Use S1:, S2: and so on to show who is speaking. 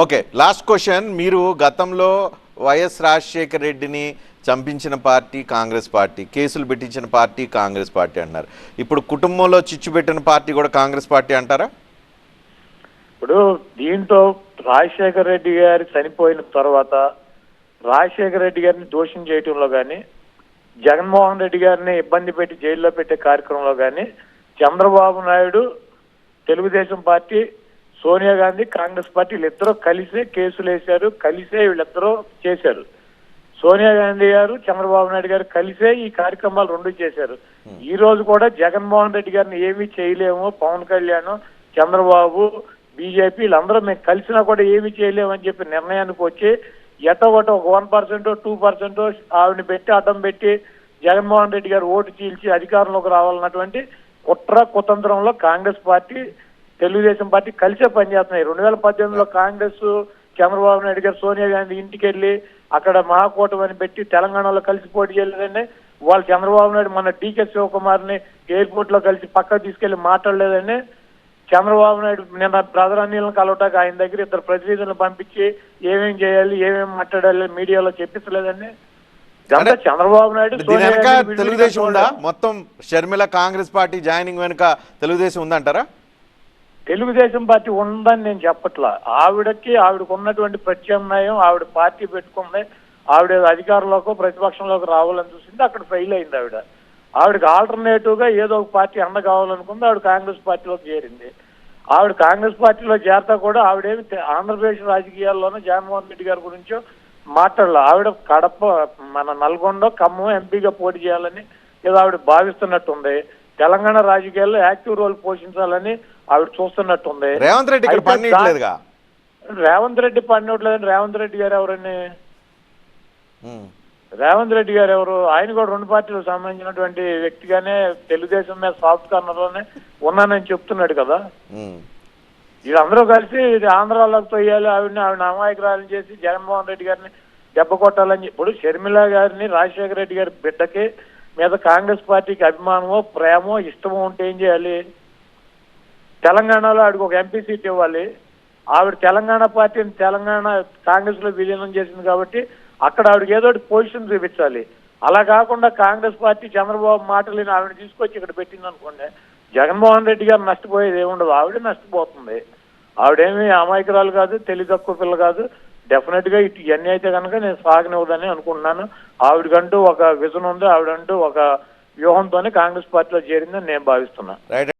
S1: Okay last question మీరు గతంలో YS Rajasekhara రెడ్డిని చంపించిన పార్టీ కాంగ్రెస్ పార్టీ కేసులు పెట్టించిన పార్టీ కాంగ్రెస్ పార్టీ అన్నారు ఇప్పుడు కుటుంబంలో చిచ్చు పెట్టిన పార్టీ కూడా కాంగ్రెస్ పార్టీ అంటారా?
S2: ఇప్పుడు దీంతో రాజశేఖర రెడ్డి గారి చనిపోయిన తర్వాత రాజశేఖర రెడ్డి గారిని దోషం చేయటంలో కానీ జగన్మోహన్ రెడ్డి గారిని ఇబ్బంది పెట్టి జైల్లో పెట్టే కార్యక్రమంలో కానీ చంద్రబాబు నాయుడు తెలుగుదేశం పార్టీ సోనియా గాంధీ కాంగ్రెస్ పార్టీ వీళ్ళిద్దరూ కలిసే కేసులు వేశారు కలిసే వీళ్ళిద్దరూ చేశారు. సోనియా గాంధీ గారు చంద్రబాబు నాయుడు గారు కలిసే ఈ కార్యక్రమాలు రెండు చేశారు. ఈ రోజు కూడా జగన్మోహన్ రెడ్డి గారిని ఏమీ చేయలేము పవన్ కళ్యాణ్ చంద్రబాబు బీజేపీ వీళ్ళందరూ మేము కలిసినా కూడా ఏమీ చేయలేము అని చెప్పి నిర్ణయానికి వచ్చి ఎటో ఒకటి ఒక వన్ పర్సెంట్ టూ పర్సెంట్ ఆవిడని పెట్టి అడ్డం పెట్టి జగన్మోహన్ రెడ్డి గారు ఓటు చీల్చి అధికారంలోకి రావాలన్నటువంటి కుట్ర కుతంత్రంలో కాంగ్రెస్ పార్టీ తెలుగుదేశం పార్టీ కలిసే పనిచేస్తున్నాయి రెండు వేల పద్దెనిమిదిలో కాంగ్రెస్ చంద్రబాబు నాయుడు గారు సోనియా గాంధీ ఇంటికి వెళ్ళి అక్కడ మహాకూటమిని పెట్టి తెలంగాణలో కలిసి పోటీ చేయలేదండి. వాళ్ళు చంద్రబాబు నాయుడు మన డీకే శివకుమార్ని ఎయిర్పోర్ట్లో కలిసి పక్కకు తీసుకెళ్ళి మాట్లాడలేదండి. చంద్రబాబు నాయుడు నిన్న బ్రదర్ అనిల్ని కలవటానికి ఆయన దగ్గర ఇద్దరు ప్రతినిధులను పంపించి ఏమేం చేయాలి ఏమేం మాట్లాడాలి మీడియాలో చెప్పించలేదండి చంద్రబాబు నాయుడు
S1: తెలుగుదేశం ఉందా. మొత్తం షర్మిల కాంగ్రెస్ పార్టీ జాయినింగ్ వెనుక తెలుగుదేశం ఉందంటారా?
S2: తెలుగుదేశం పార్టీ ఉందని నేను చెప్పట్లా. ఆవిడకి ఆవిడకు ఉన్నటువంటి ప్రత్యామ్నాయం ఆవిడ పార్టీ పెట్టుకుంది ఆవిడ అధికారంలోకి ప్రతిపక్షంలోకి రావాలని చూసింది అక్కడ ఫెయిల్ అయింది ఆవిడ. ఆవిడకి ఆల్టర్నేటివ్గా ఏదో ఒక పార్టీ అండ కావాలనుకుంది ఆవిడ కాంగ్రెస్ పార్టీలోకి చేరింది. ఆవిడ కాంగ్రెస్ పార్టీలో చేరతా కూడా ఆవిడేమి ఆంధ్రప్రదేశ్ రాజకీయాల్లోనూ జగన్మోహన్ రెడ్డి గారి గురించో మాట్లాడలే. ఆవిడ కడప మన నల్గొండ ఖమ్మం ఎంపీగా పోటీ చేయాలని ఏదో ఆవిడ భావిస్తున్నట్టుంది. తెలంగాణ రాజకీయాల్లో యాక్టివ్ రోల్ పోషించాలని ఆవిడ చూస్తున్నట్టుంది.
S1: రేవంత్ రెడ్డి ఇక్కడ
S2: రేవంత్ రెడ్డి పడినట్లేదని రేవంత్ రెడ్డి గారు ఎవరండి?
S1: ఉమ్.
S2: రేవంత్ రెడ్డి గారు ఎవరు? ఆయన కూడా రెండు పార్టీలకు సంబంధించినటువంటి వ్యక్తిగానే తెలుగుదేశం మీద సాఫ్ట్ కార్నర్లోనే ఉన్నానని చెప్తున్నాడు కదా. వీళ్ళందరూ కలిసి ఇది ఆంధ్రాలోకి తొయ్యాలి ఆవిడని ఆవిడ అమాయకురాలు చేసి జగన్మోహన్ రెడ్డి గారిని దెబ్బ కొట్టాలని ఇప్పుడు షర్మిల గారిని రాజశేఖర రెడ్డి గారి బిడ్డకి మీద కాంగ్రెస్ పార్టీకి అభిమానమో ప్రేమో ఇష్టమో ఉంటే ఏం చేయాలి? తెలంగాణలో ఆవిడకి ఒక ఎంపీ సీట్ ఇవ్వాలి. ఆవిడ తెలంగాణ పార్టీని తెలంగాణ కాంగ్రెస్లో విలీనం చేసింది కాబట్టి అక్కడ ఆవిడకి ఏదో ఒకటి పొజిషన్ చూపించాలి. అలా కాకుండా కాంగ్రెస్ పార్టీ చంద్రబాబు మాటలేని ఆవిడ తీసుకొచ్చి ఇక్కడ పెట్టింది అనుకోండి జగన్మోహన్ రెడ్డి గారు నష్టపోయేది ఏముండదు. ఆవిడే నష్టపోతుంది. ఆవిడేమి అమాయకురాలు కాదు తెలివి తక్కువ పిల్ల కాదు. డెఫినెట్గా ఇటు ఇవన్నీ అయితే కనుక నేను సాగనివ్వదని అనుకుంటున్నాను. ఆవిడకంటూ ఒక విజన్ ఉంది ఆవిడంటూ ఒక వ్యూహంతోనే కాంగ్రెస్ పార్టీలో చేరిందని నేను భావిస్తున్నాను